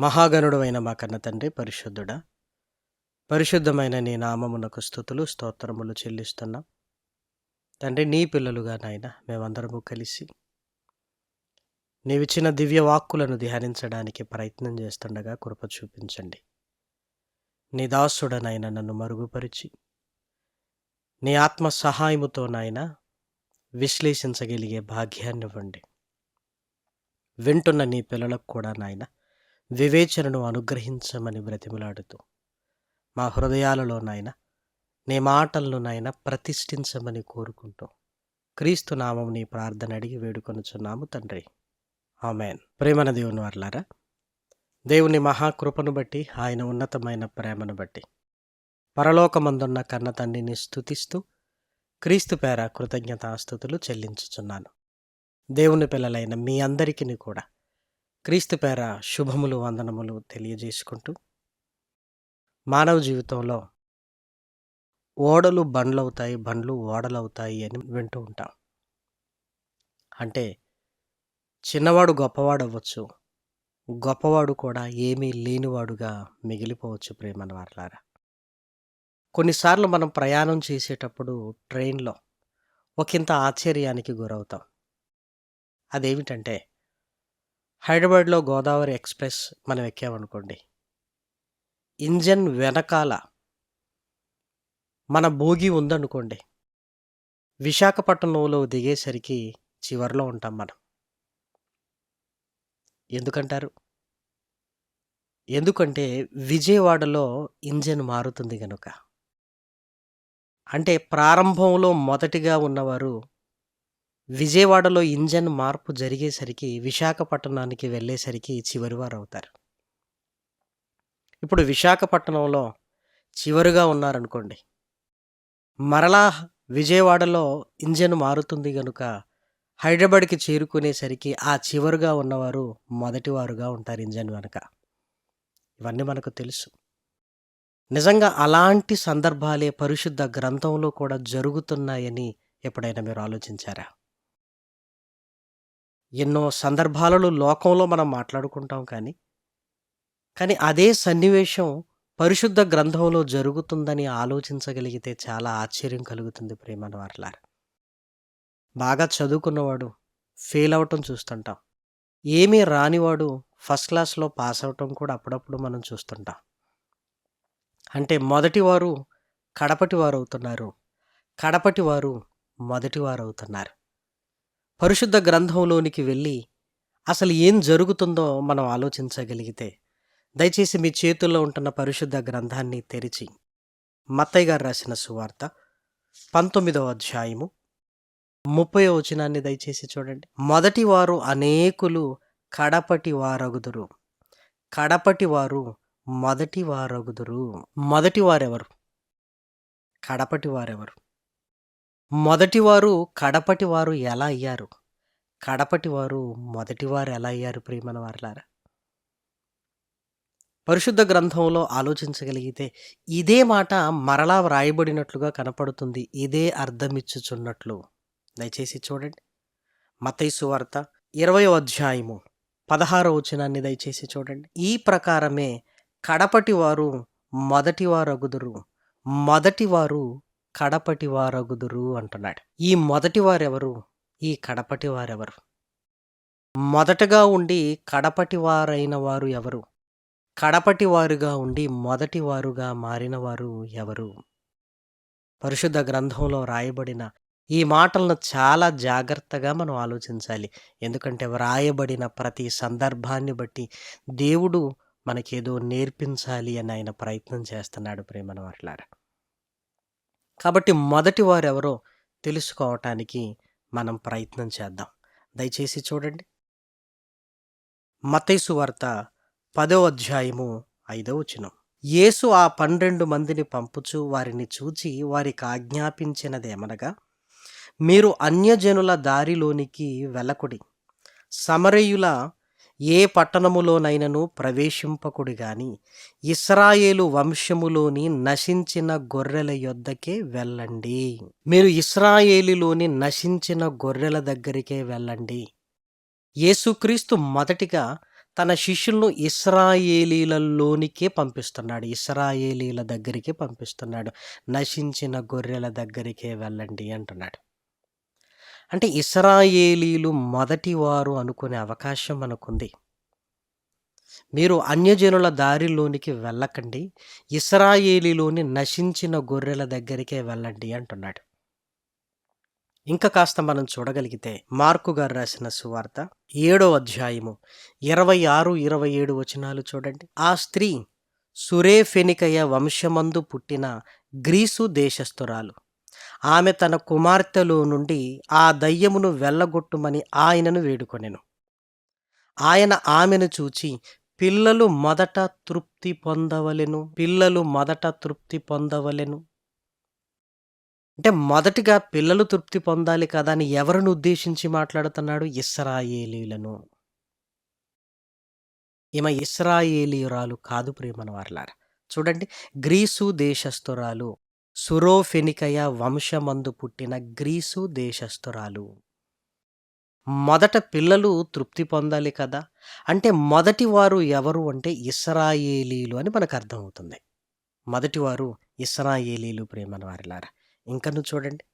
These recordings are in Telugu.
మహాగణుడమైన మా కన్న తండ్రి పరిశుద్ధుడా. పరిశుద్ధమైన నీ నామమునకు స్థుతులు స్తోత్రములు చెల్లిస్తున్నాం. తండ్రి నీ పిల్లలుగా నాయన మేమందరము కలిసి నీవిచ్చిన దివ్య వాక్కులను ధ్యానించడానికి ప్రయత్నం చేస్తుండగా కృప చూపించండి. నీ దాసుడనైనా నన్ను మరుగుపరిచి నీ ఆత్మ సహాయముతో నాయన విశ్లేషించగలిగే భాగ్యాన్ని ఇవ్వండి వింటున్న నీ పిల్లలకు కూడా నాయన వివేచనను అనుగ్రహించమని బ్రతిమలాడుతూ మా హృదయాలలో నీ మాటల్లోనైనా ప్రతిష్ఠించమని కోరుకుంటూ క్రీస్తు నామం నీ ప్రార్థన అడిగి వేడుకొనుచున్నాము తండ్రి. ఆమెన్. ప్రేమన దేవుని వర్లారా దేవుని మహాకృపను బట్టి ఆయన ఉన్నతమైన ప్రేమను బట్టి పరలోకమందున్న కన్న తండ్రిని స్థుతిస్తూ క్రీస్తు పేర కృతజ్ఞతాస్థుతులు చెల్లించుచున్నాను. దేవుని పిల్లలైన మీ అందరికీ కూడా క్రీస్తు పేర శుభములు వందనములు తెలియజేసుకుంటూ మానవ జీవితంలో ఓడలు బండ్లవుతాయి బండ్లు ఓడలవుతాయి అని వింటూ ఉంటాం. అంటే చిన్నవాడు గొప్పవాడు అవ్వచ్చు గొప్పవాడు కూడా ఏమీ లేనివాడుగా మిగిలిపోవచ్చు ప్రేమన వారలారా కొన్నిసార్లు మనం ప్రయాణం చేసేటప్పుడు ట్రైన్లో ఒకంత ఆశ్చర్యానికి గురవుతాం. అదేమిటంటే హైదరాబాద్లో గోదావరి ఎక్స్ప్రెస్ మనం ఎక్కామనుకోండి. ఇంజన్ వెనకాల మన భోగి ఉందనుకోండి. విశాఖపట్నంలో దిగేసరికి చివరిలో ఉంటాం మనం. ఎందుకంటారు? ఎందుకంటే విజయవాడలో ఇంజన్ మారుతుంది కనుక అంటే ప్రారంభంలో మొదటిగా ఉన్నవారు విజయవాడలో ఇంజన్ మార్పు జరిగేసరికి విశాఖపట్నానికి వెళ్ళేసరికి చివరివారు అవుతారు. ఇప్పుడు విశాఖపట్నంలో చివరిగా ఉన్నారనుకోండి మరలా విజయవాడలో ఇంజన్ మారుతుంది కనుక హైదరాబాద్కి చేరుకునేసరికి ఆ చివరుగా ఉన్నవారు మొదటివారుగా ఉంటారు ఇంజన్ వెనక. ఇవన్నీ మనకు తెలుసు. నిజంగా అలాంటి సందర్భాలే పరిశుద్ధ గ్రంథంలో కూడా జరుగుతున్నాయని ఎప్పుడైనా మీరు ఆలోచించారా? ఎన్నో సందర్భాలలో లోకంలో మనం మాట్లాడుకుంటాం కానీ కానీ అదే సన్నివేశం పరిశుద్ధ గ్రంథంలో జరుగుతుందని ఆలోచించగలిగితే చాలా ఆశ్చర్యం కలుగుతుంది ప్రేమను వారలారా బాగా చదువుకున్నవాడు ఫెయిల్ అవటం చూస్తుంటాం. ఏమీ రానివాడు ఫస్ట్ క్లాస్లో పాస్ అవటం కూడా అప్పుడప్పుడు మనం చూస్తుంటాం. అంటే మొదటివారు కడపటి వారు అవుతున్నారు కడపటి వారు మొదటి వారు అవుతున్నారు పరిశుద్ధ గ్రంథంలోనికి వెళ్ళి అసలు ఏం జరుగుతుందో మనం ఆలోచించగలిగితే దయచేసి మీ చేతుల్లో ఉంటున్న పరిశుద్ధ గ్రంథాన్ని తెరిచి మత్తయ్య గారు రాసిన సువార్త పంతొమ్మిదవ అధ్యాయము ముప్పై వచనాన్ని దయచేసి చూడండి. మొదటి వారు అనేకులు కడపటి వారగుదురు. కడపటి వారు మొదటి వారగుదురు. మొదటి వారెవరు? కడపటి వారెవరు? మొదటివారు కడపటి వారు ఎలా అయ్యారు? కడపటి వారు మొదటి వారు ఎలా అయ్యారు ప్రియమైన వారులారా? పరిశుద్ధ గ్రంథంలో ఆలోచించగలిగితే ఇదే మాట మరలా వ్రాయబడినట్లుగా కనపడుతుంది. ఇదే అర్థమిచ్చుచున్నట్లు. దయచేసి చూడండి. మతైసు వార్త ఇరవయో అధ్యాయము పదహారో వచనాన్ని దయచేసి చూడండి. ఈ ప్రకారమే కడపటి వారు మొదటి అగుదురు మొదటి వారు కడపటి వారగుదురు అంటున్నాడు. ఈ మొదటి వారెవరు? ఈ కడపటి వారెవరు? మొదటగా ఉండి కడపటి వారైన వారు ఎవరు? కడపటి వారుగా ఉండి మొదటి వారుగా మారిన వారు ఎవరు? పరిశుద్ధ గ్రంథంలో రాయబడిన ఈ మాటలను చాలా జాగ్రత్తగా మనం ఆలోచించాలి. ఎందుకంటే వ్రాయబడిన ప్రతి సందర్భాన్ని బట్టి దేవుడు మనకేదో నేర్పించాలి అని ఆయన ప్రయత్నం చేస్తున్నాడు ప్రేమను వాట్లారా కాబట్టి మొదటి వారు ఎవరో తెలుసుకోవటానికి మనం ప్రయత్నం చేద్దాం. దయచేసి చూడండి. మతైసు వార్త పదో అధ్యాయము ఐదో వచనం. యేసు ఆ పన్నెండు మందిని పంపుచు వారిని చూచి వారికి ఆజ్ఞాపించినదేమనగా మీరు అన్యజనుల దారిలోనికి వెళ్ళకుడి. సమరయుల ఏ పట్టణములోనైనను ప్రవేశింపకుడు గాని ఇస్రాయేలు వంశములోని నశించిన గొర్రెల యొద్దకే వెళ్ళండి. మీరు ఇస్రాయేలులోని నశించిన గొర్రెల దగ్గరికే వెళ్ళండి. యేసుక్రీస్తు మొదటిగా తన శిష్యులను ఇస్రాయేలీలలోనికే పంపిస్తున్నాడు. ఇస్రాయేలీల దగ్గరికే పంపిస్తున్నాడు. నశించిన గొర్రెల దగ్గరికే వెళ్ళండి అంటున్నాడు. అంటే ఇస్రాయేలీలు మొదటి వారు అనుకునే అవకాశం మనకుంది. మీరు అన్యజనుల దారిలోనికి వెళ్ళకండి. ఇస్రాయేలీలోని నశించిన గొర్రెల దగ్గరికే వెళ్ళండి అంటున్నాడు. ఇంకా కాస్త మనం చూడగలిగితే మార్కు గారు రాసిన సువార్త ఏడో అధ్యాయము ఇరవై ఆరు ఇరవై ఏడు వచనాలు చూడండి. ఆ స్త్రీ సురేఫెనికయ వంశమందు పుట్టిన గ్రీసు దేశస్థురాలు. ఆమె తన కుమార్తెలో నుండి ఆ దయ్యమును వెళ్ళగొట్టుమని ఆయనను వేడుకొనెను. ఆయన ఆమెను చూచి పిల్లలు మొదట తృప్తి పొందవలెను పిల్లలు మొదట తృప్తి పొందవలెను. అంటే మొదటిగా పిల్లలు తృప్తి పొందాలి కదా అని ఎవరిని ఉద్దేశించి మాట్లాడుతున్నాడు? ఇస్రాయేలీలను. ఈమె ఇస్రాయేలీయురాలు కాదు ప్రేమన వారలారా చూడండి గ్రీసు దేశస్థురాలు. సురోఫెనికయ వంశమందు పుట్టిన గ్రీసు దేశస్థురాలు. మొదట పిల్లలు తృప్తి పొందాలి కదా? అంటే మొదటి వారు ఎవరు అంటే ఇస్రాయేలీలు అని మనకు అర్థమవుతుంది. మొదటివారు ఇస్రాయేలీలు ప్రేమన వారిలారా? ఇంకను చూడండి.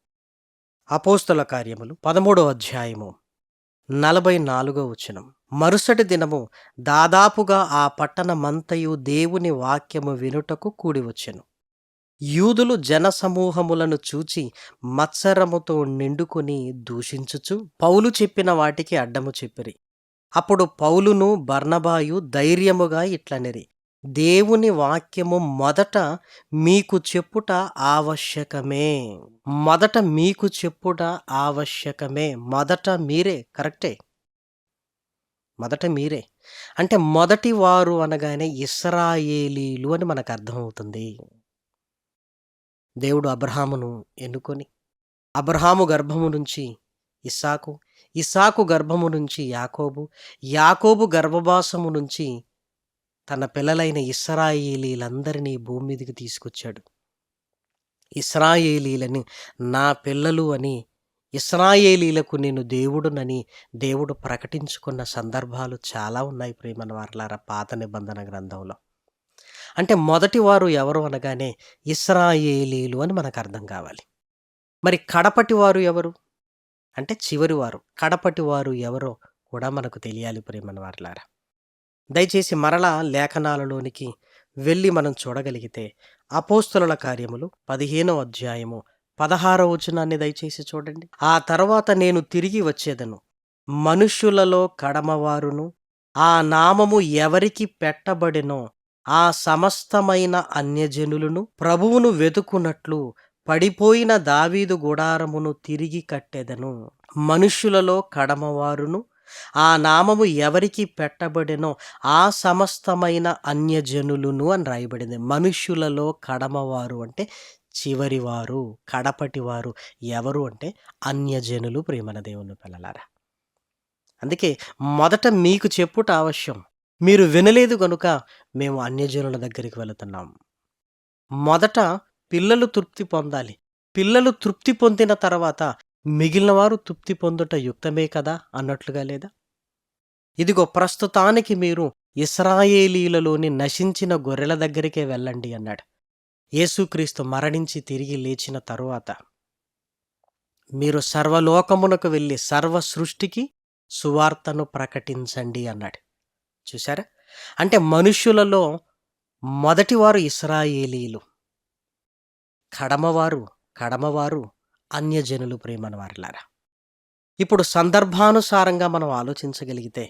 అపోస్తుల కార్యములు పదమూడో అధ్యాయము నలభై నాలుగో వచనం. మరుసటి దినము దాదాపుగా ఆ పట్టణమంతయు దేవుని వాక్యము వినుటకు కూడి వచ్చెను. యూదులు జనసమూహములను చూచి మత్సరముతో నిండుకొని దూషించుచు పౌలు చెప్పిన వాటికి అడ్డము చెప్పిరి. అప్పుడు పౌలును బర్ణబాయు ధైర్యముగా ఇట్లనిరి దేవుని వాక్యము మొదట మీకు చెప్పుట ఆవశ్యకమే మొదట మీకు చెప్పుట ఆవశ్యకమే మొదట మీరే కరెక్టే? మొదట మీరే. అంటే మొదటి వారు అనగానే ఇస్రాయేలీలు అని మనకు అర్థమవుతుంది. దేవుడు అబ్రహామును ఎన్నుకొని అబ్రహాము గర్భము నుంచి ఇస్సాకు ఇస్సాకు గర్భము నుంచి యాకోబు యాకోబు గర్భవాసము నుంచి తన పిల్లలైన ఇస్రాయేలీలందరినీ భూమి మీదకి తీసుకొచ్చాడు. ఇస్రాయేలీలని నా పిల్లలు అని ఇస్రాయేలీలకు నేను దేవుడునని దేవుడు ప్రకటించుకున్న సందర్భాలు చాలా ఉన్నాయి ప్రేమన వారలారా పాత నిబంధన గ్రంథంలో. అంటే మొదటి వారు ఎవరు అనగానే ఇస్రాయేలీలు అని మనకు అర్థం కావాలి. మరి కడపటి వారు ఎవరు? అంటే చివరి వారు. కడపటి వారు ఎవరో కూడా మనకు తెలియాలి ప్రేమన వారిలారా. దయచేసి మరలా లేఖనాలలోనికి వెళ్ళి మనం చూడగలిగితే అపోస్తుల కార్యములు పదిహేనో అధ్యాయము పదహారవ వచనాన్ని దయచేసి చూడండి. ఆ తర్వాత నేను తిరిగి వచ్చేదను. మనుష్యులలో కడమవారును ఆ నామము ఎవరికి పెట్టబడినో ఆ సమస్తమైన అన్యజనులను ప్రభువును వెతుకున్నట్లు పడిపోయిన దావీదు గుడారమును తిరిగి కట్టెదను. మనుష్యులలో కడమవారును ఆ నామము ఎవరికి పెట్టబడినో ఆ సమస్తమైన అన్యజనులును అని రాయబడింది. మనుష్యులలో కడమవారు అంటే చివరివారు కడపటివారు ఎవరు అంటే అన్యజనులు. ప్రేమన దేవుని పిల్లలారా అందుకే మొదట మీకు చెప్పుట అవశ్యం. మీరు వినలేదు గనుక మేము అన్యజనుల దగ్గరికి వెళుతున్నాం. మొదట పిల్లలు తృప్తి పొందాలి. పిల్లలు తృప్తి పొందిన తర్వాత మిగిలిన వారు తృప్తి పొందుట యుక్తమే కదా అన్నట్లుగా లేదా? ఇదిగో ప్రస్తుతానికి మీరు ఇస్రాయేలీలలోని నశించిన గొర్రెల దగ్గరికే వెళ్ళండి అన్నాడు. యేసుక్రీస్తు మరణించి తిరిగి లేచిన తరువాత మీరు సర్వలోకమునకు వెళ్ళి సర్వ సృష్టికి సువార్తను ప్రకటించండి అన్నాడు. చూసారా అంటే మనుష్యులలో మొదటివారు ఇస్రాయేలీలు. కడమవారు కడమవారు అన్యజనులు ప్రేమన వారిలారా ఇప్పుడు సందర్భానుసారంగా మనం ఆలోచించగలిగితే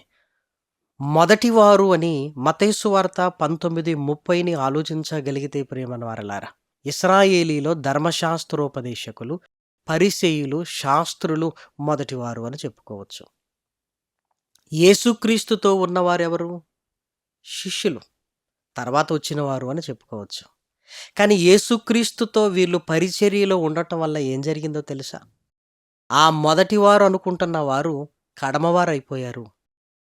మొదటివారు అని మతేసు వార్త పంతొమ్మిది ముప్పైని ఆలోచించగలిగితే ప్రేమన వారలారా ఇస్రాయేలీలో ధర్మశాస్త్రోపదేశకులు పరిసేయులు శాస్త్రులు మొదటివారు అని చెప్పుకోవచ్చు. యేసుక్రీస్తుతో ఉన్నవారెవరు? శిష్యులు. తర్వాత వచ్చినవారు అని చెప్పుకోవచ్చు. కానీ యేసుక్రీస్తుతో వీళ్ళు పరిచర్యలో ఉండటం వల్ల ఏం జరిగిందో తెలుసా? ఆ మొదటివారు అనుకుంటున్న వారు కడమవారైపోయారు.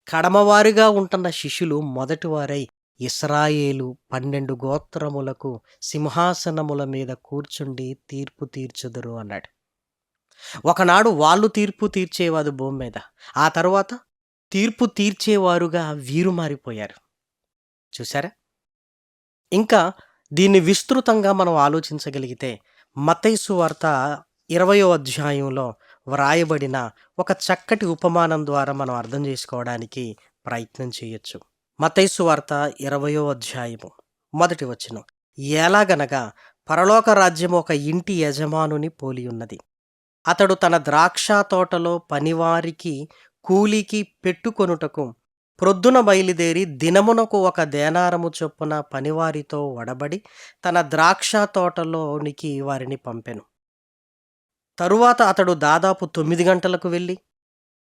కడమవారిగా ఉంటున్న శిష్యులు మొదటివారై ఇస్రాయేలు పన్నెండు గోత్రములకు సింహాసనముల మీద కూర్చుండి తీర్పు తీర్చుదురు అన్నాడు. ఒకనాడు వాళ్ళు తీర్పు తీర్చేవారు భూమి మీద. ఆ తర్వాత తీర్పు తీర్చేవారుగా వీరు మారిపోయారు. చూసారా ఇంకా దీన్ని విస్తృతంగా మనం ఆలోచించగలిగితే మతైసు వార్త ఇరవయో అధ్యాయంలో వ్రాయబడిన ఒక చక్కటి ఉపమానం ద్వారా మనం అర్థం చేసుకోవడానికి ప్రయత్నం చేయొచ్చు. మతైసు వార్త ఇరవయో అధ్యాయము మొదటి వచనం. ఎలాగనగా పరలోక రాజ్యం ఒక ఇంటి యజమానుని పోలి ఉన్నది. అతడు తన ద్రాక్ష తోటలో పనివారికి కూలీకి పెట్టుకొనుటకు ప్రొద్దున బయలుదేరి దినమునకు ఒక దేనారము చొప్పున పనివారితో వడబడి తన ద్రాక్ష తోటలోనికి వారిని పంపెను. తరువాత అతడు దాదాపు తొమ్మిది గంటలకు వెళ్ళి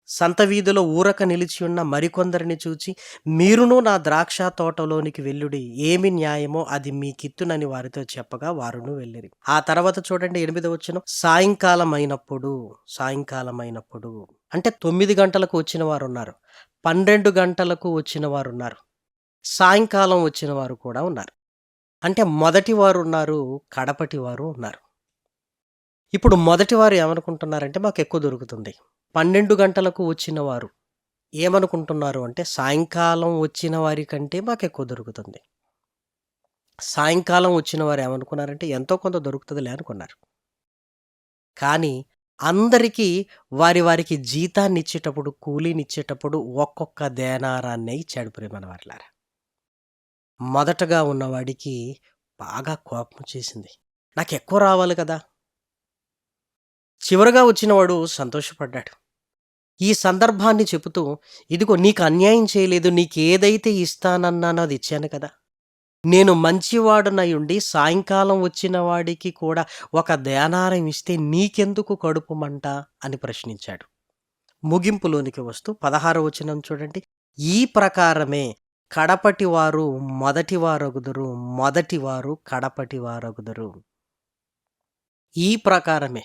సంత వీధిలో ఊరక నిలిచి ఉన్న మరికొందరిని చూచి మీరును నా ద్రాక్ష తోటలోనికి వెళ్ళుడి. ఏమి న్యాయమో అది మీ కిత్తునని వారితో చెప్పగా వారును వెళ్ళిరి. ఆ తర్వాత చూడండి ఎనిమిది వచ్చిన సాయంకాలం అయినప్పుడు సాయంకాలం అయినప్పుడు అంటే తొమ్మిది గంటలకు వచ్చిన వారు ఉన్నారు పన్నెండు గంటలకు వచ్చిన వారు ఉన్నారు సాయంకాలం వచ్చిన వారు కూడా ఉన్నారు. అంటే మొదటి వారు ఉన్నారు కడపటి వారు ఉన్నారు. ఇప్పుడు మొదటి వారు ఏమనుకుంటున్నారంటే మాకు ఎక్కువ దొరుకుతుంది. పన్నెండు గంటలకు వచ్చిన వారు ఏమనుకుంటున్నారు అంటే సాయంకాలం వచ్చిన వారి కంటే మాకు ఎక్కువ దొరుకుతుంది. సాయంకాలం వచ్చిన వారు ఏమనుకున్నారంటే ఎంతో కొంత దొరుకుతుందిలే అనుకున్నారు. కానీ అందరికీ వారి వారికి జీతాన్ని ఇచ్చేటప్పుడు కూలీని ఇచ్చేటప్పుడు ఒక్కొక్క దేనారాన్ని ఇచ్చాడు ప్రేమన వారిలారా మొదటగా ఉన్నవాడికి బాగా కోపం చేసింది నాకు ఎక్కువ రావాలి కదా! చివరగా వచ్చినవాడు సంతోషపడ్డాడు. ఈ సందర్భాన్ని చెబుతూ ఇదిగో నీకు అన్యాయం చేయలేదు నీకు ఏదైతే ఇస్తానన్నానో అది ఇచ్చాను కదా. నేను మంచివాడునయుండి సాయంకాలం వచ్చిన వాడికి కూడా ఒక ధ్యానారం ఇస్తే నీకెందుకు కడుపు మంట? అని ప్రశ్నించాడు. ముగింపులోనికి వస్తూ పదహార వచనం చూడండి. ఈ ప్రకారమే కడపటి వారు మొదటి వారగుదురు మొదటి వారు కడపటి వారగుదురు. ఈ ప్రకారమే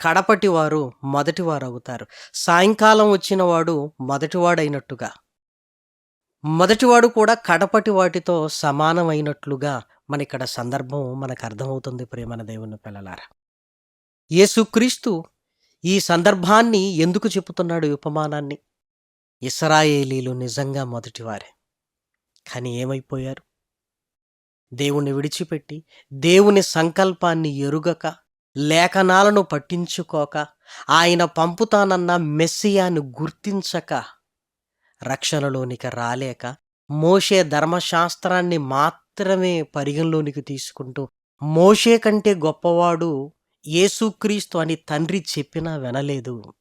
కడపటి వారు మొదటి వారు అవుతారు సాయంకాలం వచ్చినవాడు మొదటివాడైనట్టుగా. మొదటివాడు కూడా కడపటి వాటితో సమానమైనట్లుగా మన ఇక్కడ సందర్భం మనకు అర్థమవుతుంది ప్రేమన దేవుని పిల్లలారా. యేసుక్రీస్తు ఈ సందర్భాన్ని ఎందుకు చెప్తున్నాడు ఉపమానాన్ని? ఇస్రాయేలీలు నిజంగా మొదటివారే. కానీ ఏమైపోయారు? దేవుణ్ణి విడిచిపెట్టి దేవుని సంకల్పాన్ని ఎరుగక లేఖనాలను పట్టించుకోక ఆయన పంపుతానన్న మెస్సియాను గుర్తించక రక్షణలోనికి రాలేక మోషే ధర్మశాస్త్రాన్ని మాత్రమే పరిగణలోనికి తీసుకుంటూ మోషే కంటే గొప్పవాడు యేసుక్రీస్తు అని తండ్రి చెప్పినా వినలేదు.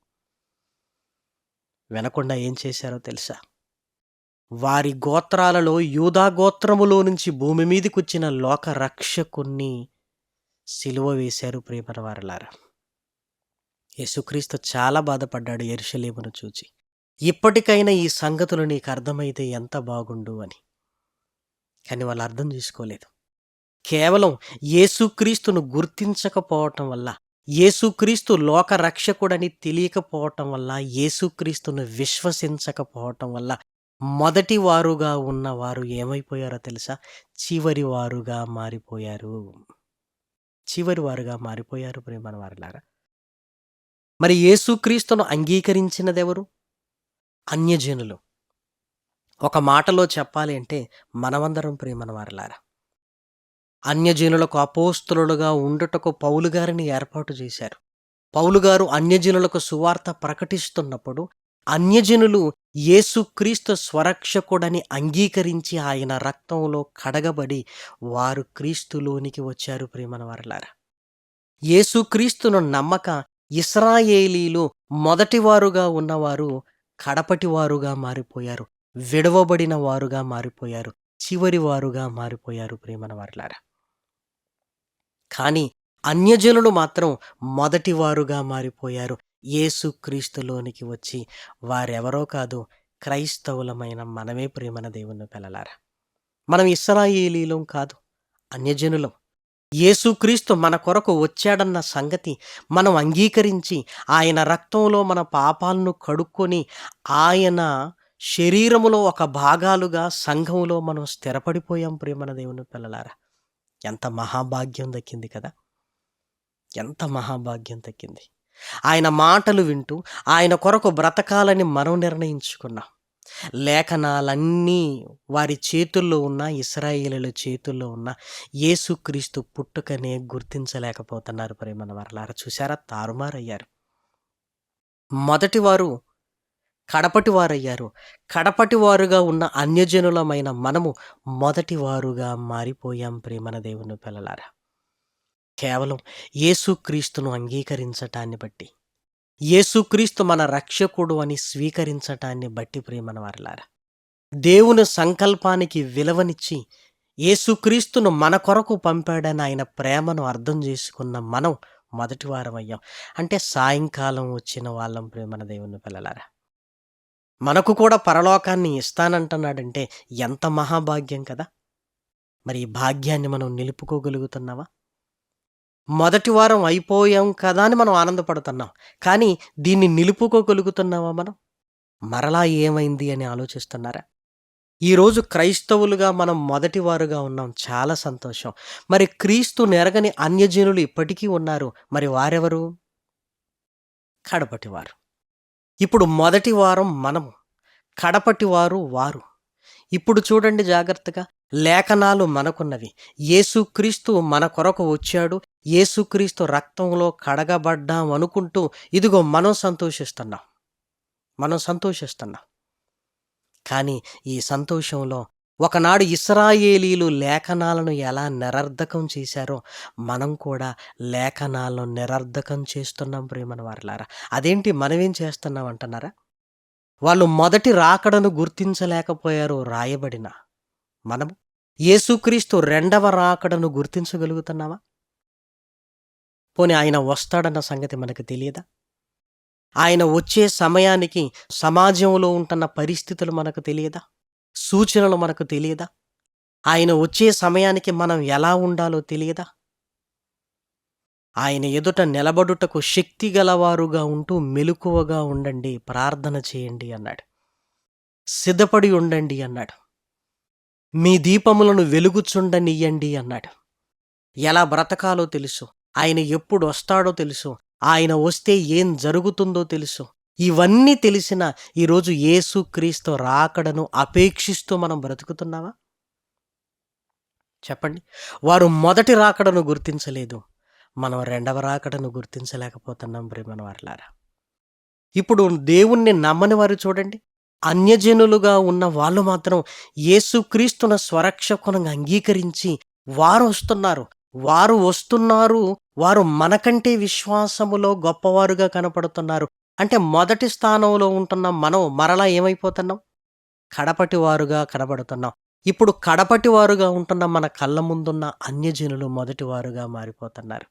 వినకుండా ఏం చేశారో తెలుసా? వారి గోత్రాలలో యూదా గోత్రములో నుంచి భూమి మీదకొచ్చిన లోక రక్షకుణ్ణి సిలువ వేశారు ప్రేమన వారలారా యేసుక్రీస్తు చాలా బాధపడ్డాడు ఎరుషలేమును చూచి. ఇప్పటికైనా ఈ సంగతులు నీకు అర్థమైతే ఎంత బాగుండు అని. కానీ వాళ్ళు అర్థం చేసుకోలేదు. కేవలం యేసుక్రీస్తును గుర్తించకపోవటం వల్ల యేసుక్రీస్తు లోక రక్షకుడని తెలియకపోవటం వల్ల యేసుక్రీస్తును విశ్వసించకపోవటం వల్ల మొదటి వారుగా ఉన్నవారు ఏమైపోయారో తెలుసా? చివరి వారుగా మారిపోయారు. చివరి వారుగా మారిపోయారు ప్రేమన వారిలారా? మరి యేసుక్రీస్తును అంగీకరించినదెవరు? అన్యజనులు. ఒక మాటలో చెప్పాలి అంటే మనమందరం ప్రేమన వారిలారా? అన్యజనులకు అపోస్తులుగా ఉండుటకు పౌలు గారిని ఏర్పాటు చేశారు. పౌలు గారు అన్యజనులకు సువార్త ప్రకటిస్తున్నప్పుడు అన్యజనులు యేసుక్రీస్తు స్వరక్షకుడని అంగీకరించి ఆయన రక్తంలో కడగబడి వారు క్రీస్తులోనికి వచ్చారు ప్రేమన వారలారా యేసుక్రీస్తును నమ్మక ఇస్రాయేలీలు మొదటివారుగా ఉన్నవారు కడపటివారుగా మారిపోయారు విడవబడిన వారుగా మారిపోయారు చివరి వారుగా మారిపోయారు ప్రేమన వారలారా కానీ అన్యజనులు మాత్రం మొదటివారుగా మారిపోయారు యేసుక్రీస్తులోనికి వచ్చి వారెవరో కాదు క్రైస్తవులమైన మనమే ప్రేమన దేవుని పిల్లలారా. మనం ఇస్రాయేలీలం కాదు అన్యజనులం. యేసుక్రీస్తు మన కొరకు వచ్చాడన్న సంగతి మనం అంగీకరించి ఆయన రక్తంలో మన పాపాలను కడుక్కొని ఆయన శరీరములో ఒక భాగాలుగా సంఘములో మనం స్థిరపడిపోయాం ప్రేమన దేవుని పిల్లలారా. ఎంత మహాభాగ్యం దక్కింది కదా. ఎంత మహాభాగ్యం దక్కింది. ఆయన మాటలు వింటూ ఆయన కొరకు బ్రతకాలని మనం నిర్ణయించుకున్నాం. లేఖనాలన్నీ వారి చేతుల్లో ఉన్న ఇస్రాయేలుల చేతుల్లో ఉన్న యేసుక్రీస్తు పుట్టుకనే గుర్తించలేకపోతున్నారు ప్రేమన వరలారా. చూసారా తారుమారయ్యారు. మొదటివారు కడపటి వారయ్యారు కడపటి వారుగా ఉన్న అన్యజనులమైన మనము మొదటి వారుగా మారిపోయాం ప్రేమన దేవుని పిల్లలారా. కేవలం యేసుక్రీస్తును అంగీకరించటాన్ని బట్టి యేసుక్రీస్తు మన రక్షకుడు అని స్వీకరించటాన్ని బట్టి ప్రేమన వారలారా దేవుని సంకల్పానికి విలువనిచ్చి యేసుక్రీస్తును మన కొరకు పంపాడని ఆయన ప్రేమను అర్థం చేసుకున్న మనం మొదటి వారం అయ్యాం అంటే సాయంకాలం వచ్చిన వాళ్ళం ప్రేమన దేవుని పిల్లలారా. మనకు కూడా పరలోకాన్ని ఇస్తానంటున్నాడంటే ఎంత మహాభాగ్యం కదా. మరి ఈ భాగ్యాన్ని మనం నిలుపుకోగలుగుతున్నావా? మొదటి వారం అయిపోయాం కదా అని మనం ఆనందపడుతున్నాం. కానీ దీన్ని నిలుపుకోగలుగుతున్నావా మనం? మరలా ఏమైంది అని ఆలోచిస్తున్నారా? ఈరోజు క్రైస్తవులుగా మనం మొదటి వారుగా ఉన్నాం. చాలా సంతోషం. మరి క్రీస్తు నెరగని అన్యజనులు ఇప్పటికీ ఉన్నారు. మరి వారెవరు? కడపటివారు ఇప్పుడు మొదటి వారం మనము. కడపటివారు వారు. ఇప్పుడు చూడండి జాగ్రత్తగా. లేఖనాలు మనకున్నవి. యేసుక్రీస్తు మన కొరకు వచ్చాడు. యేసుక్రీస్తు రక్తంలో కడగబడ్డాం అనుకుంటూ ఇదిగో మనం సంతోషిస్తున్నాం. మనం సంతోషిస్తున్నాం. కానీ ఈ సంతోషంలో ఒకనాడు ఇస్రాయేలీలు లేఖనాలను ఎలా నిరర్ధకం చేశారో మనం కూడా లేఖనాలను నిరర్ధకం చేస్తున్నాం ప్రేమన వారిలారా. అదేంటి మనమేం చేస్తున్నాం అంటున్నారా? వాళ్ళు మొదటి రాకడను గుర్తించలేకపోయారు రాయబడిన మనము యేసుక్రీస్తు రెండవ రాకడను గుర్తించగలుగుతున్నావా పోనీ ఆయన వస్తాడన్న సంగతి మనకు తెలియదా? ఆయన వచ్చే సమయానికి సమాజంలో ఉంటున్న పరిస్థితులు మనకు తెలియదా? సూచనలు మనకు తెలియదా? ఆయన వచ్చే సమయానికి మనం ఎలా ఉండాలో తెలియదా? ఆయన ఎదుట నిలబడుటకు శక్తి గలవారుగా ఉంటూ మెలకువగా ఉండండి ప్రార్థన చేయండి అన్నాడు. సిద్ధపడి ఉండండి అన్నాడు. మీ దీపములను వెలుగుచుండనియ్యండి అన్నాడు. ఎలా బ్రతకాలో తెలుసు ఆయన ఎప్పుడు వస్తాడో తెలుసు ఆయన వస్తే ఏం జరుగుతుందో తెలుసు. ఇవన్నీ తెలిసిన ఈరోజు యేసు క్రీస్తు రాకడను అపేక్షిస్తూ మనం బ్రతుకుతున్నావా చెప్పండి. వారు మొదటి రాకడను గుర్తించలేదు మనం రెండవ రాకడను గుర్తించలేకపోతున్నాం ప్రేమన వారిలారా ఇప్పుడు దేవుణ్ణి నమ్మని వారు చూడండి. అన్యజనులుగా ఉన్న వాళ్ళు మాత్రం యేసుక్రీస్తున స్వరక్షకును అంగీకరించి వారు వస్తున్నారు. వారు వస్తున్నారు. వారు మనకంటే విశ్వాసములో గొప్పవారుగా కనపడుతున్నారు. అంటే మొదటి స్థానంలో ఉంటున్న మనం మరలా ఏమైపోతున్నాం? కడపటి వారుగా కనబడుతున్నాం. ఇప్పుడు కడపటి వారుగా ఉంటున్న మన కళ్ళ ముందున్న అన్యజనులు మొదటి వారుగా మారిపోతున్నారు.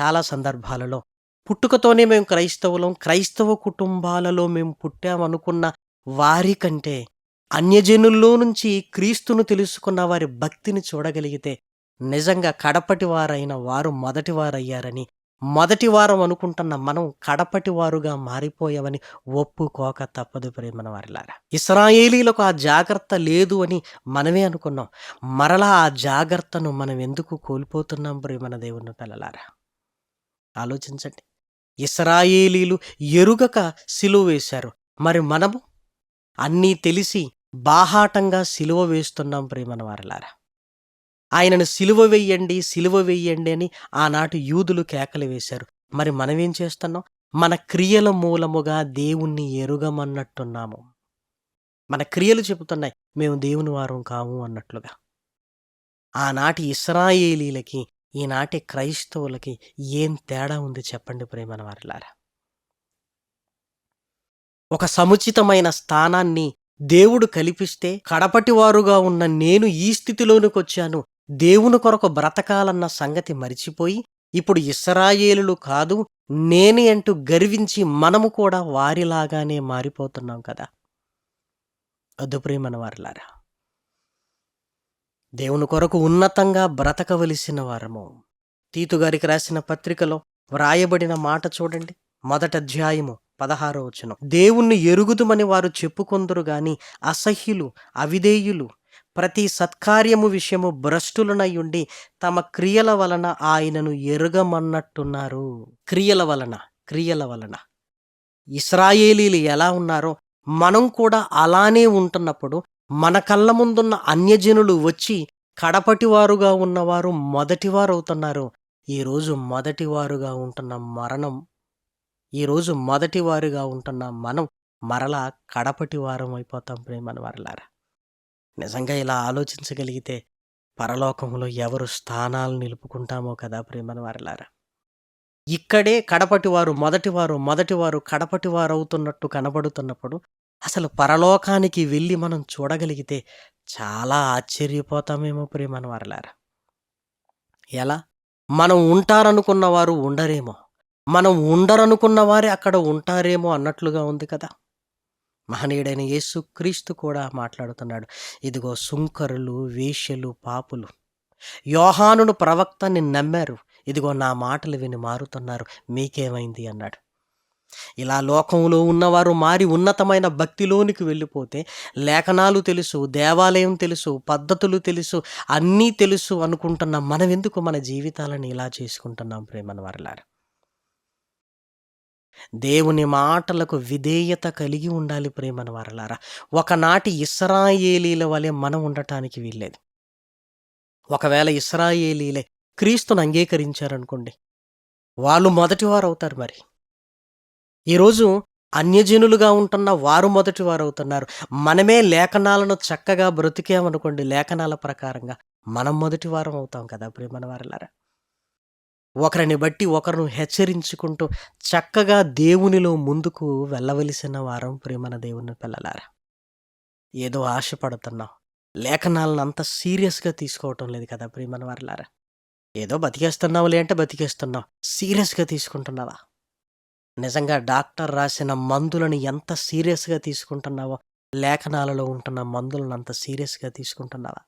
చాలా సందర్భాలలో పుట్టుకతోనే మేము క్రైస్తవులం. క్రైస్తవ కుటుంబాలలో మేము పుట్టామనుకున్న వారి కంటే అన్యజనుల్లో నుంచి క్రీస్తును తెలుసుకున్న వారి భక్తిని చూడగలిగితే నిజంగా కడపటి వారైన వారు మొదటి వారయ్యారని మొదటి వారం అనుకుంటున్న మనం కడపటి వారుగా మారిపోయామని ఒప్పుకోక తప్పదు ప్రేమన వారిలారా. ఇస్రాయేలీలకు ఆ జాగ్రత్త లేదు అని మనమే అనుకున్నాం. మరలా ఆ జాగ్రత్తను మనం ఎందుకు కోల్పోతున్నాం ప్రేమన దేవుని పిల్లలారా? ఆలోచించండి. ఇస్రాయేలీలు ఎరుగక సిలువ వేశారు. మరి మనము అన్నీ తెలిసి బాహాటంగా సిలువ వేస్తున్నాం ప్రేమనవారలారా ఆయనను సిలువ వెయ్యండి సిలువ వెయ్యండి అని ఆనాటి యూదులు కేకలు వేశారు. మరి మనమేం చేస్తున్నాం? మన క్రియల మూలముగా దేవుణ్ణి ఎరుగమన్నట్టున్నాము. మన క్రియలు చెబుతున్నాయి. మేము దేవుని వారం కాము అన్నట్లుగా. ఆనాటి ఇస్రాయేలీలకి ఈనాటి క్రైస్తవులకి ఏం తేడా ఉంది చెప్పండి ప్రేమన వారిలారా? ఒక సముచితమైన స్థానాన్ని దేవుడు కల్పిస్తే కడపటివారుగా ఉన్న నేను ఈ స్థితిలోనికి వచ్చాను దేవుని కొరకు బ్రతకాలన్న సంగతి మరిచిపోయి ఇప్పుడు ఇస్రాయేలులు కాదు నేనే అంటూ గర్వించి మనము కూడా వారిలాగానే మారిపోతున్నాం కదా. అదుప్రేమన వారిలారా దేవుని కొరకు ఉన్నతంగా బ్రతకవలసిన వారము. తీతుగారికి రాసిన పత్రికలో వ్రాయబడిన మాట చూడండి మొదట అధ్యాయము పదహారో వచనం. దేవుణ్ణి ఎరుగుదుమని వారు చెప్పుకొందురు గాని అసహ్యులు అవిధేయులు ప్రతి సత్కార్యము విషయము భ్రష్టులనయుండి తమ క్రియల వలన ఆయనను ఎరుగమన్నట్టున్నారు. క్రియల వలన క్రియల వలన. ఇస్రాయేలీలు ఎలా ఉన్నారో మనం కూడా అలానే ఉంటున్నప్పుడు మన కళ్ళ ముందున్న అన్యజనులు వచ్చి కడపటివారుగా ఉన్నవారు మొదటివారు అవుతున్నారు ఈరోజు మొదటివారుగా ఉంటున్న మరణం ఈరోజు మొదటివారుగా ఉంటున్న మనం మరలా కడపటి వారం అయిపోతాం ప్రేమని వారలారా. నిజంగా ఇలా ఆలోచించగలిగితే పరలోకంలో ఎవరు స్థానాలు నిలుపుకుంటామో కదా ప్రేమని వారలారా. ఇక్కడే కడపటివారు మొదటివారు మొదటివారు కడపటివారు అవుతున్నట్టు కనబడుతున్నప్పుడు అసలు పరలోకానికి వెళ్ళి మనం చూడగలిగితే చాలా ఆశ్చర్యపోతామేమో ప్రేమని వారలారా. ఎలా? మనం ఉంటారనుకున్న వారు ఉండరేమో. మనం ఉండరనుకున్న వారే అక్కడ ఉంటారేమో అన్నట్లుగా ఉంది కదా. మహనీయుడైన యేసు క్రీస్తు కూడా మాట్లాడుతున్నాడు. ఇదిగో సుంకరులు వేష్యలు పాపులు యోహానును ప్రవక్తని నమ్మారు. ఇదిగో నా మాటలు విని మారుతున్నారు. మీకేమైంది అన్నాడు. ఇలా లోకంలో ఉన్నవారు మారి ఉన్నతమైన భక్తిలోనికి వెళ్ళిపోతే లేఖనాలు తెలుసు దేవాలయం తెలుసు పద్ధతులు తెలుసు అన్నీ తెలుసు అనుకుంటున్న మనం ఎందుకు మన జీవితాలను ఇలా చేసుకుంటున్నాం ప్రేమన వారలారా దేవుని మాటలకు విధేయత కలిగి ఉండాలి ప్రేమన వారలారా. ఒకనాటి ఇస్రాయేలీల వలె మనం ఉండటానికి వీల్లేదు. ఒకవేళ ఇస్రాయేలీలే క్రీస్తును అంగీకరించారనుకోండి వాళ్ళు మొదటివారు అవుతారు మరి. ఈరోజు అన్యజనులుగా ఉంటున్న వారు మొదటివారు అవుతున్నారు మనమే లేఖనాలను చక్కగా బ్రతికామనుకోండి లేఖనాల ప్రకారంగా మనం మొదటివారం అవుతాం కదా ప్రేమన వారలారా. ఒకరిని బట్టి ఒకరిని హెచ్చరించుకుంటూ చక్కగా దేవునిలో ముందుకు వెళ్ళవలసిన వారం ప్రేమన దేవుని పిల్లలారా. ఏదో ఆశపడుతున్నాం. లేఖనాలను అంత సీరియస్గా తీసుకోవటం లేదు కదా ప్రేమన వారలారా. ఏదో బతికేస్తున్నావులే అంటే బతికేస్తున్నావు. సీరియస్గా తీసుకుంటున్నావా? నిజంగా డాక్టర్ రాసిన మందులను ఎంత సీరియస్గా తీసుకుంటున్నావో లేఖనాలలో ఉంటున్న మందులను అంత సీరియస్గా తీసుకుంటున్నావా?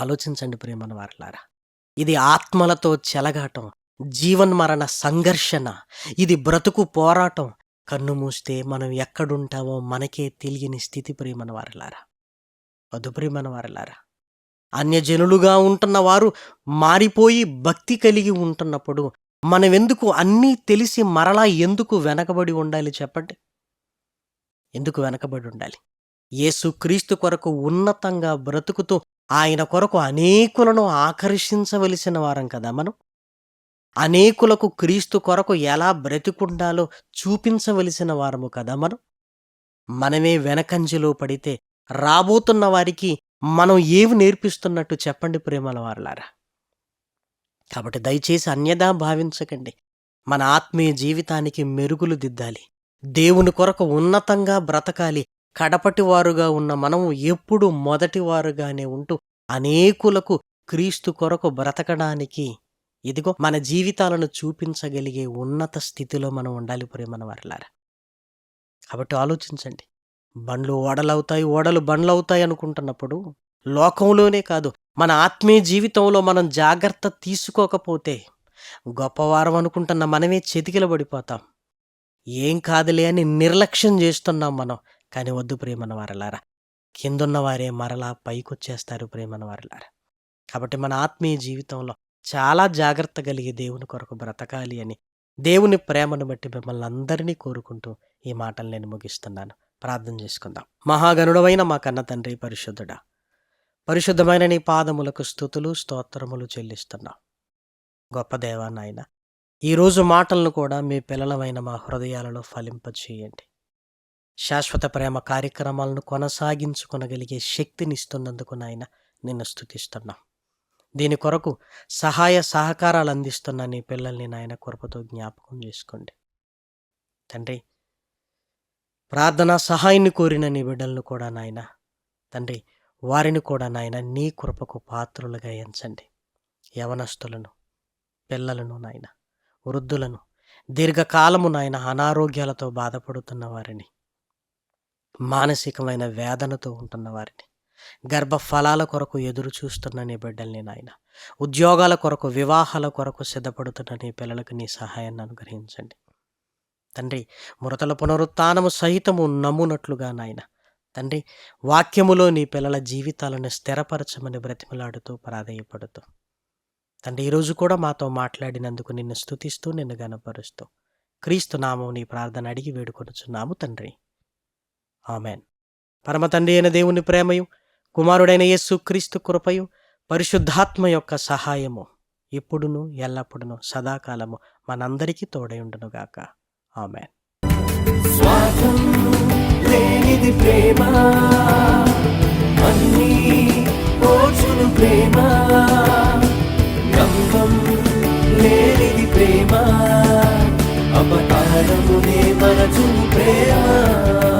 ఆలోచించండి ప్రేమన వారలారా. ఇది ఆత్మలతో చెలగాటం జీవన్మరణ సంఘర్షణ. ఇది బ్రతుకు పోరాటం. కన్ను మూస్తే మనం ఎక్కడుంటామో మనకే తెలియని స్థితి ప్రేమన వారలారా వధు వారలారా అన్యజనులుగా ఉంటున్న వారు మారిపోయి భక్తి కలిగి ఉంటున్నప్పుడు మనం ఎందుకు అన్నీ తెలిసి మరలా ఎందుకు వెనకబడి ఉండాలి చెప్పండి? ఎందుకు వెనకబడి ఉండాలి? యేసుక్రీస్తు కొరకు ఉన్నతంగా బ్రతుకుతూ ఆయన కొరకు అనేకులను ఆకర్షించవలసిన వారం కదా మనం? అనేకులకు క్రీస్తు కొరకు ఎలా బ్రతికుండాలో చూపించవలసిన వారము కదా మనం? మనమే వెనకంజలో పడితే రాబోతున్న వారికి మనం ఏమి నేర్పిస్తున్నట్టు చెప్పండి ప్రేమల వారలారా. కాబట్టి దయచేసి అన్యదా భావించకండి. మన ఆత్మీయ జీవితానికి మెరుగులు దిద్దాలి. దేవుని కొరకు ఉన్నతంగా బ్రతకాలి. కడపటి వారుగా ఉన్న మనము ఎప్పుడు మొదటి వారుగానే ఉంటూ అనేకులకు క్రీస్తు కొరకు బ్రతకడానికి ఇదిగో మన జీవితాలను చూపించగలిగే ఉన్నత స్థితిలో మనం ఉండాలి ప్రేమన వారిలారా. కాబట్టి ఆలోచించండి. బండ్లు ఓడలవుతాయి ఓడలు బండ్లు అవుతాయి అనుకుంటున్నప్పుడు లోకంలోనే కాదు మన ఆత్మీయ జీవితంలో మనం జాగ్రత్త తీసుకోకపోతే గొప్పవారం అనుకుంటున్న మనమే చెతికిలబడిపోతాం. ఏం కాదులే అని నిర్లక్ష్యం చేస్తున్నాం మనం. కానీ వద్దు ప్రేమన వారలారా కిందున్న వారే మరలా పైకొచ్చేస్తారు ప్రేమన వారలారా కాబట్టి మన ఆత్మీయ జీవితంలో చాలా జాగ్రత్త కలిగి దేవుని కొరకు బ్రతకాలి అని దేవుని ప్రేమను బట్టి మిమ్మల్ని అందరినీ కోరుకుంటూ ఈ మాటలు నేను ముగిస్తున్నాను. ప్రార్థన చేసుకుందాం. మహాగణుడవైన మా కన్న తండ్రి పరిశుద్ధుడా పరిశుద్ధమైన నీ పాదములకు స్థుతులు స్తోత్రములు చెల్లిస్తున్నాం. గొప్ప దేవా నాయన ఈరోజు మాటలను కూడా మీ పిల్లలమైన మా హృదయాలలో ఫలింపచేయండి శాశ్వత ప్రేమ కార్యక్రమాలను కొనసాగించుకొనగలిగే శక్తినిస్తున్నందుకు నాయన నిన్ను స్థుతిస్తున్నాం దీని కొరకు సహాయ సహకారాలు అందిస్తున్న నీ పిల్లల్ని నాయన కృపతో జ్ఞాపకం చేసుకోండి. తండ్రి ప్రార్థన సహాయాన్ని కోరిన నీ బిడ్డలను కూడా నాయన తండ్రి వారిని కూడా నాయన నీ కృపకు పాత్రులుగా ఎంచండి. యవనస్తులను పిల్లలను నాయన వృద్ధులను దీర్ఘకాలము నాయన అనారోగ్యాలతో బాధపడుతున్న వారిని మానసికమైన వేదనతో ఉంటున్న వారిని. గర్భఫలాల కొరకు ఎదురు చూస్తున్న నీ బిడ్డల్ని నాయన. ఉద్యోగాల కొరకు వివాహాల కొరకు సిద్ధపడుతున్న నీ పిల్లలకు నీ సహాయాన్ని అనుగ్రహించండి. తండ్రి మృతల పునరుత్నము సహితము నమ్మునట్లుగా నాయన. తండ్రి వాక్యములో నీ పిల్లల జీవితాలను స్థిరపరచమని బ్రతిమలాడుతూ ప్రాధేయపడుతూ. తండ్రి ఈరోజు కూడా మాతో మాట్లాడినందుకు నిన్ను స్థుతిస్తూ నిన్ను గనపరుస్తూ క్రీస్తు నామం నీ ప్రార్థన అడిగి వేడుకొనుచున్నాము తండ్రి. ఆమెన్. పరమతండ్రి అయిన దేవుని ప్రేమయు కుమారుడైన యేసు క్రీస్తు కృపయు పరిశుద్ధాత్మ యొక్క సహాయము ఇప్పుడును ఎల్లప్పుడును సదాకాలము మనందరికీ తోడైండునుగాక ఆమెన్. లేనిది ప్రేమ అన్నీ ఓచును ప్రేమ. గంగం లేనిది ప్రేమ అపకారమునే ప్రేమ.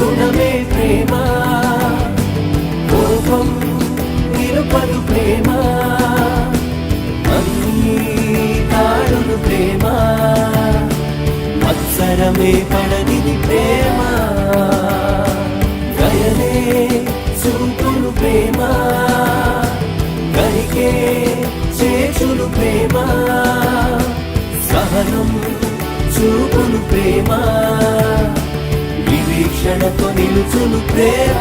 గుణమే ప్రేమ. కోపం నిలుపదు ప్రేమ. అన్నీ తాడును ప్రేమ. మత్సరమే పడనిది ప్రేమ. గయనే చూపును ప్రేమ. గరికే చేచును ప్రేమ. సహనం చూపును ప్రేమ. వివీక్షణతో నిలుచును ప్రేమ.